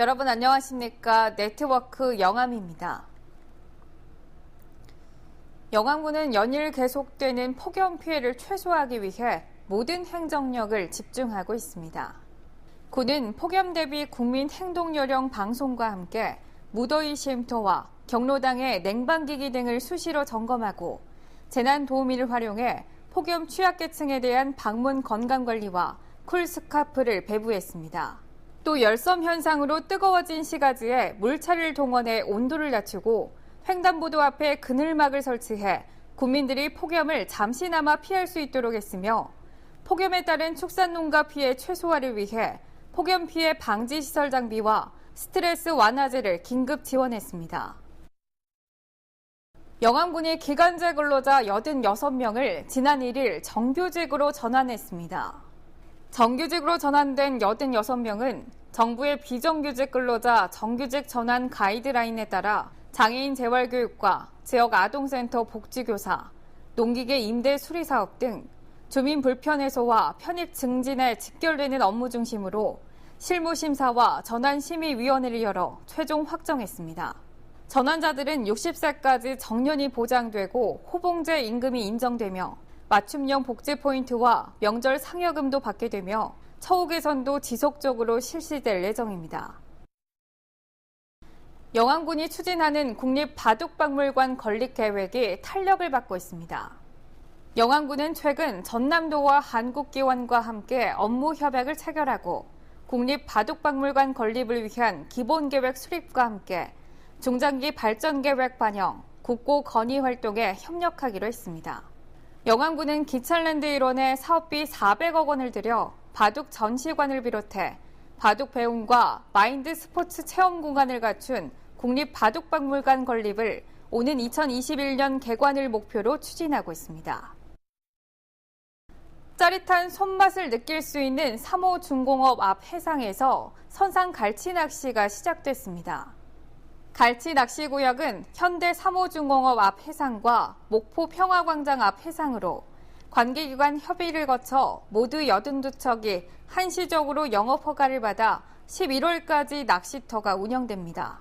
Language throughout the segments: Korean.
여러분 안녕하십니까. 네트워크 영암입니다. 영암군은 연일 계속되는 폭염 피해를 최소화하기 위해 모든 행정력을 집중하고 있습니다. 군은 폭염 대비 국민 행동 요령 방송과 함께 무더위 쉼터와 경로당의 냉방기기 등을 수시로 점검하고 재난 도우미를 활용해 폭염 취약계층에 대한 방문 건강관리와 쿨 스카프를 배부했습니다. 또 열섬 현상으로 뜨거워진 시가지에 물차를 동원해 온도를 낮추고 횡단보도 앞에 그늘막을 설치해 국민들이 폭염을 잠시나마 피할 수 있도록 했으며 폭염에 따른 축산농가 피해 최소화를 위해 폭염 피해 방지 시설 장비와 스트레스 완화제를 긴급 지원했습니다. 영암군이 기간제 근로자 86명을 지난 1일 정규직으로 전환했습니다. 정규직으로 전환된 86명은 정부의 비정규직 근로자 정규직 전환 가이드라인에 따라 장애인 재활교육과 지역 아동센터 복지교사, 농기계 임대 수리 사업 등 주민 불편 해소와 편입 증진에 직결되는 업무 중심으로 실무 심사와 전환 심의 위원회를 열어 최종 확정했습니다. 전환자들은 60세까지 정년이 보장되고 호봉제 임금이 인정되며 맞춤형 복지 포인트와 명절 상여금도 받게 되며 처우 개선도 지속적으로 실시될 예정입니다. 영암군이 추진하는 국립 바둑박물관 건립 계획이 탄력을 받고 있습니다. 영암군은 최근 전남도와 한국기원과 함께 업무 협약을 체결하고 국립 바둑박물관 건립을 위한 기본 계획 수립과 함께 중장기 발전 계획 반영, 국고 건의 활동에 협력하기로 했습니다. 영암군은 기찰랜드 일원에 사업비 400억 원을 들여 바둑 전시관을 비롯해 바둑 배움과 마인드 스포츠 체험 공간을 갖춘 국립 바둑박물관 건립을 오는 2021년 개관을 목표로 추진하고 있습니다. 짜릿한 손맛을 느낄 수 있는 3호 중공업 앞 해상에서 선상 갈치 낚시가 시작됐습니다. 갈치 낚시 구역은 현대 3호 중공업 앞 해상과 목포 평화광장 앞 해상으로 관계기관 협의를 거쳐 모두 82척이 한시적으로 영업 허가를 받아 11월까지 낚시터가 운영됩니다.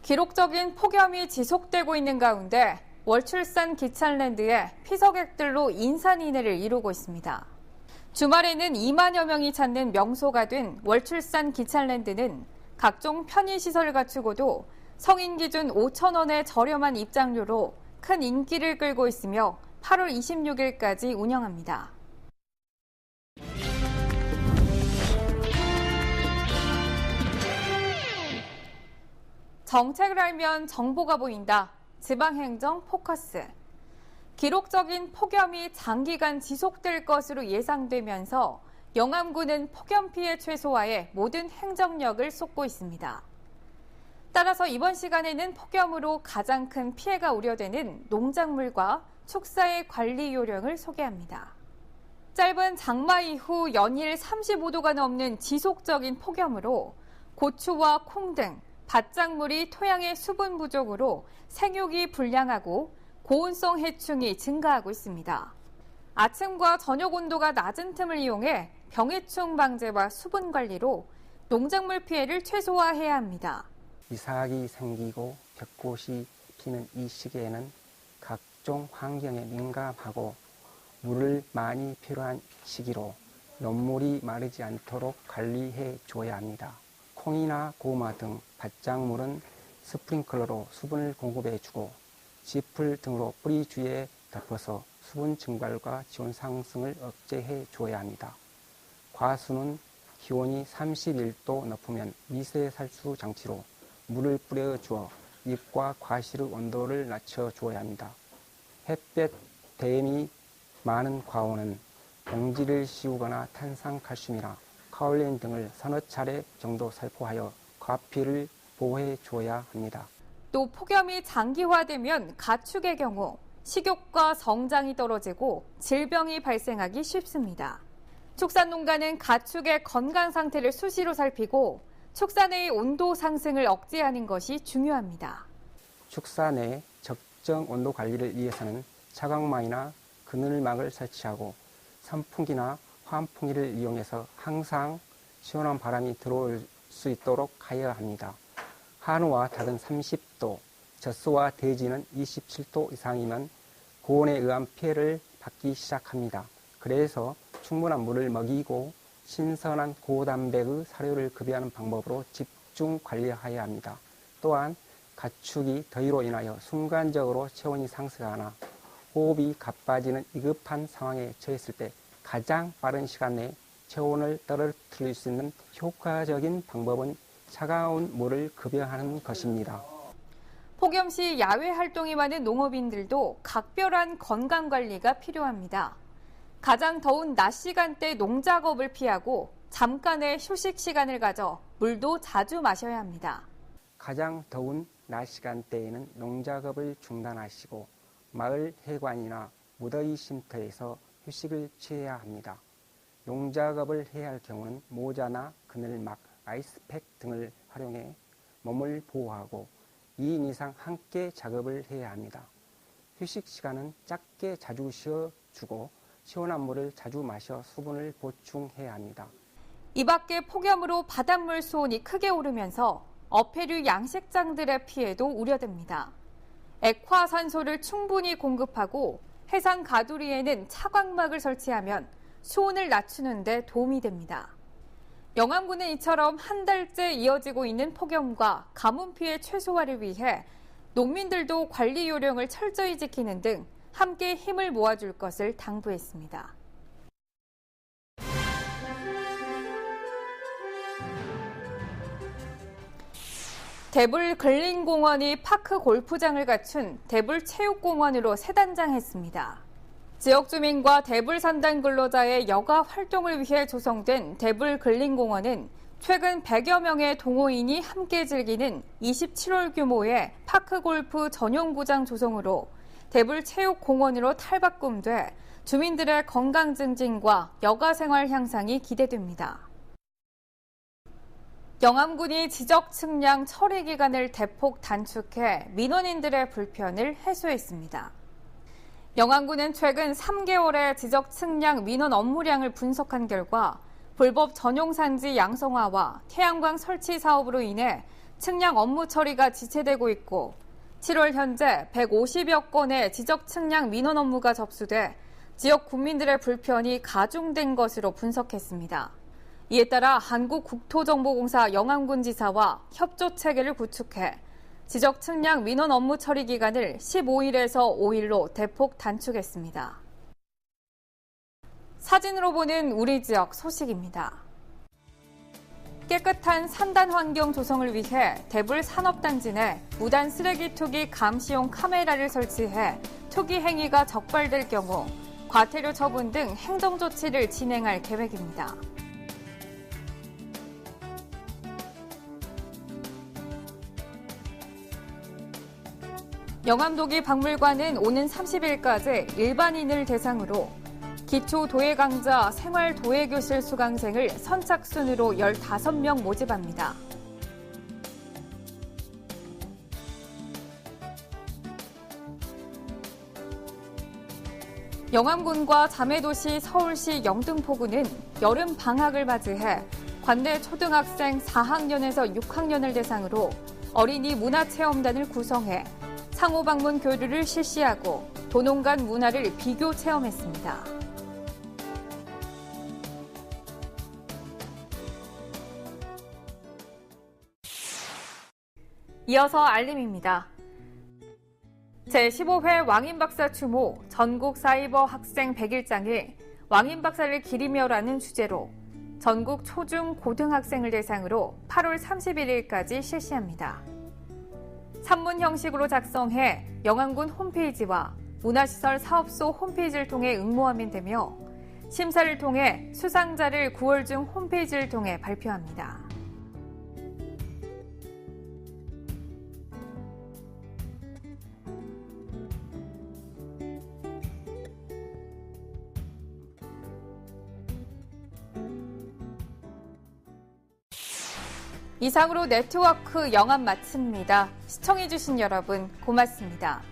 기록적인 폭염이 지속되고 있는 가운데 월출산 기찬랜드에 피서객들로 인산인해를 이루고 있습니다. 주말에는 2만여 명이 찾는 명소가 된 월출산 기찬랜드는 각종 편의시설을 갖추고도 성인 기준 5천 원의 저렴한 입장료로 큰 인기를 끌고 있으며 8월 26일까지 운영합니다. 정책을 알면 정보가 보인다. 지방행정 포커스. 기록적인 폭염이 장기간 지속될 것으로 예상되면서 영암군은 폭염 피해 최소화에 모든 행정력을 쏟고 있습니다. 따라서 이번 시간에는 폭염으로 가장 큰 피해가 우려되는 농작물과 축사의 관리 요령을 소개합니다. 짧은 장마 이후 연일 35도가 넘는 지속적인 폭염으로 고추와 콩 등 밭작물이 토양의 수분 부족으로 생육이 불량하고 고온성 해충이 증가하고 있습니다. 아침과 저녁 온도가 낮은 틈을 이용해 병해충 방제와 수분 관리로 농작물 피해를 최소화해야 합니다. 이삭이 생기고 벽꽃이 피는 이 시기에는 각종 환경에 민감하고 물을 많이 필요한 시기로 논물이 마르지 않도록 관리해 줘야 합니다. 콩이나 고구마 등 밭작물은 스프링클러로 수분을 공급해 주고 지풀 등으로 뿌리 주위에 덮어서 수분 증발과 지온 상승을 억제해 줘야 합니다. 과수는 기온이 31도 높으면 미세 살수 장치로 물을 뿌려 주어 잎과 과실의 온도를 낮춰 주어야 합니다. 햇볕 대미 많은 과원은 봉지를 씌우거나 탄산칼슘이나 카올린 등을 서너 차례 정도 살포하여 과피를 보호해 줘야 합니다. 또 폭염이 장기화되면 가축의 경우 식욕과 성장이 떨어지고 질병이 발생하기 쉽습니다. 축산농가는 가축의 건강 상태를 수시로 살피고 축산의 온도 상승을 억제하는 것이 중요합니다. 축산의 적정 온도 관리를 위해서는 차광망이나 그늘막을 설치하고 선풍기나 환풍기를 이용해서 항상 시원한 바람이 들어올 수 있도록 하여야 합니다. 한우와 닭은 30도, 젖소와 돼지는 27도 이상이면 고온에 의한 피해를 받기 시작합니다. 그래서 충분한 물을 먹이고 신선한 고단백의 사료를 급여하는 방법으로 집중 관리하여야 합니다. 또한 가축이 더위로 인하여 순간적으로 체온이 상승하거나 호흡이 가빠지는 위급한 상황에 처했을 때 가장 빠른 시간 내에 체온을 떨어뜨릴 수 있는 효과적인 방법은 차가운 물을 급여하는 것입니다. 폭염 시 야외 활동이 많은 농업인들도 각별한 건강 관리가 필요합니다. 가장 더운 낮 시간대 농작업을 피하고 잠깐의 휴식 시간을 가져 물도 자주 마셔야 합니다. 가장 더운 낮 시간대에는 농작업을 중단하시고 마을 해관이나 무더위 쉼터에서 휴식을 취해야 합니다. 농작업을 해야 할 경우는 모자나 그늘막, 아이스팩 등을 활용해 몸을 보호하고 2인 이상 함께 작업을 해야 합니다. 휴식 시간은 짧게 자주 쉬어주고 시원한 물을 자주 마셔 수분을 보충해야 합니다. 이 밖에 폭염으로 바닷물 수온이 크게 오르면서 어패류 양식장들의 피해도 우려됩니다. 액화산소를 충분히 공급하고 해상 가두리에는 차광막을 설치하면 수온을 낮추는 데 도움이 됩니다. 영암군은 이처럼 한 달째 이어지고 있는 폭염과 가뭄 피해 최소화를 위해 농민들도 관리 요령을 철저히 지키는 등 함께 힘을 모아줄 것을 당부했습니다. 대불 근린공원이 파크 골프장을 갖춘 대불 체육공원으로 새 단장했습니다. 지역 주민과 대불 산단 근로자의 여가 활동을 위해 조성된 대불 근린공원은 최근 100여 명의 동호인이 함께 즐기는 27홀 규모의 파크 골프 전용 구장 조성으로 대불 체육공원으로 탈바꿈돼 주민들의 건강 증진과 여가 생활 향상이 기대됩니다. 영암군이 지적 측량 처리 기간을 대폭 단축해 민원인들의 불편을 해소했습니다. 영암군은 최근 3개월의 지적 측량 민원 업무량을 분석한 결과 불법 전용 산지 양성화와 태양광 설치 사업으로 인해 측량 업무 처리가 지체되고 있고 7월 현재 150여 건의 지적 측량 민원 업무가 접수돼 지역 국민들의 불편이 가중된 것으로 분석했습니다. 이에 따라 한국국토정보공사 영암군 지사와 협조 체계를 구축해 지적 측량 민원 업무 처리 기간을 15일에서 5일로 대폭 단축했습니다. 사진으로 보는 우리 지역 소식입니다. 깨끗한 산단 환경 조성을 위해 대불 산업단지 내 무단 쓰레기 투기 감시용 카메라를 설치해 투기 행위가 적발될 경우 과태료 처분 등 행정 조치를 진행할 계획입니다. 영암도기 박물관은 오는 30일까지 일반인을 대상으로 기초 도예 강좌 생활 도예 교실 수강생을 선착순으로 15명 모집합니다. 영암군과 자매도시 서울시 영등포구는 여름 방학을 맞이해 관내 초등학생 4학년에서 6학년을 대상으로 어린이 문화체험단을 구성해 상호 방문 교류를 실시하고 도농 간 문화를 비교 체험했습니다. 이어서 알림입니다. 제15회 왕인 박사 추모 전국 사이버 학생 100일장에 왕인 박사를 기리며라는 주제로 전국 초중 고등학생을 대상으로 8월 31일까지 실시합니다. 산문 형식으로 작성해 영암군 홈페이지와 문화시설 사업소 홈페이지를 통해 응모하면 되며 심사를 통해 수상자를 9월 중 홈페이지를 통해 발표합니다. 이상으로 네트워크 영암 마칩니다. 시청해주신 여러분 고맙습니다.